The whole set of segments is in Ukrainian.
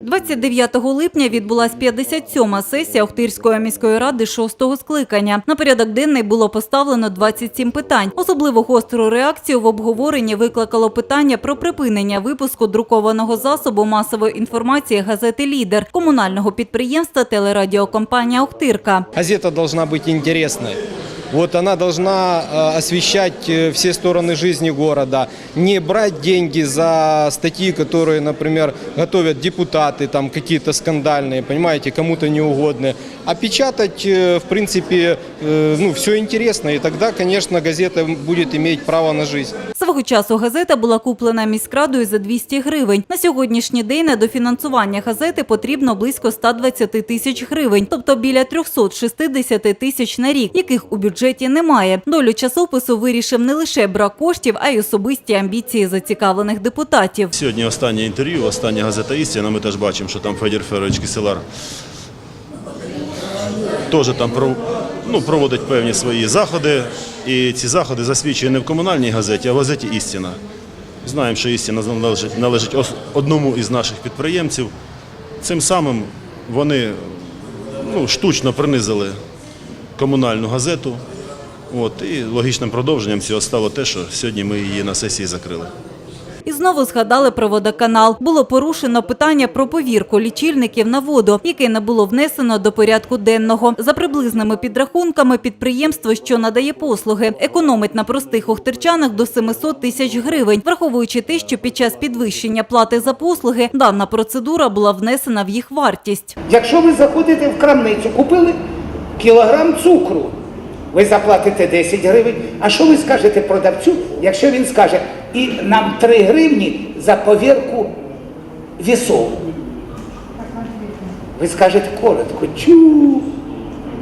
29 липня відбулась 57-ма сесія Охтирської міської ради шостого скликання. На порядок денний було поставлено 27 питань. Особливо гостру реакцію в обговоренні викликало питання про припинення випуску друкованого засобу масової інформації газети «Лідер» комунального підприємства телерадіокомпанія «Охтирка». Газета должна быть интересной. Вот она должна э, освещать э, все стороны жизни города, не брать деньги за статьи, которые, например, готовят депутаты, там какие-то скандальные, понимаете, кому-то неугодные, а печатать, э, в принципе, э, ну, все интересно, и тогда, конечно, газета будет иметь право на жизнь. Свого часу газета була куплена міськрадою за 200 гривень. На сьогоднішній день на дофінансування газети потрібно близько 120 тисяч гривень, тобто біля 360 тисяч на рік, яких у бюджеті немає. Долю часопису вирішив не лише брак коштів, а й особисті амбіції зацікавлених депутатів. Сьогодні останнє інтерв'ю, остання газета «Істина». Ми теж бачимо, що там Федір Федорович Киселар теж там ну, проводить певні свої заходи. І ці заходи засвідчує не в комунальній газеті, а в газеті «Істина». Знаємо, що «Істина» належить, належить одному із наших підприємців. Цим самим вони ну, штучно принизили комунальну газету. От, і логічним продовженням цього стало те, що сьогодні ми її на сесії закрили. І знову згадали про водоканал. Було порушено питання про повірку лічильників на воду, яке не було внесено до порядку денного. За приблизними підрахунками, підприємство, що надає послуги, економить на простих охтерчанах до 700 тисяч гривень, враховуючи те, що під час підвищення плати за послуги дана процедура була внесена в їх вартість. Якщо ви заходите в крамницю, купили кілограм цукру, ви заплатите 10 гривень. А що ви скажете продавцю, якщо він скаже, і нам 3 гривні за повірку вісов? Ви скажете коротко, чу.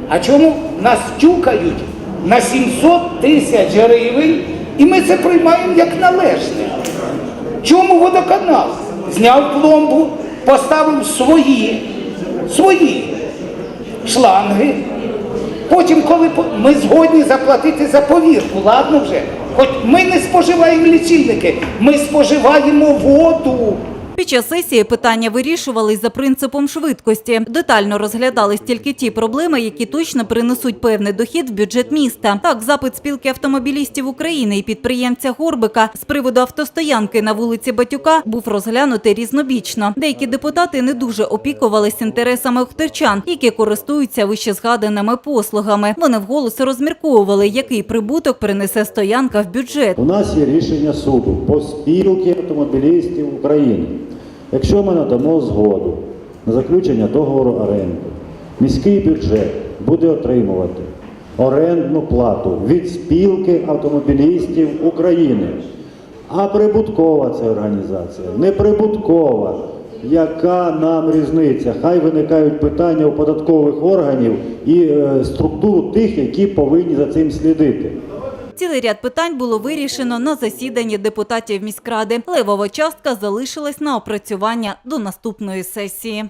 А чому нас тюкають на 700 тисяч гривень, і ми це приймаємо як належне? Чому водоканал? Зняв пломбу, поставив свої, свої шланги. Потім, коли ми згодні заплатити за повірку, ладно вже. Хоч ми не споживаємо лічильники, ми споживаємо воду. Під час сесії питання вирішувались за принципом швидкості. Детально розглядались тільки ті проблеми, які точно принесуть певний дохід в бюджет міста. Так, запит спілки автомобілістів України і підприємця Горбика з приводу автостоянки на вулиці Батюка був розглянутий різнобічно. Деякі депутати не дуже опікувались інтересами охтерчан, які користуються вищезгаданими послугами. Вони вголос розмірковували, який прибуток принесе стоянка в бюджет. У нас є рішення суду по спілки автомобілістів України. Якщо ми надамо згоду на заключення договору оренди, міський бюджет буде отримувати орендну плату від спілки автомобілістів України. А прибуткова це організація, неприбуткова. Яка нам різниця? Хай виникають питання у податкових органів і е, структур тих, які повинні за цим слідити. Цілий ряд питань було вирішено на засіданні депутатів міськради. Левова частка залишилась на опрацювання до наступної сесії.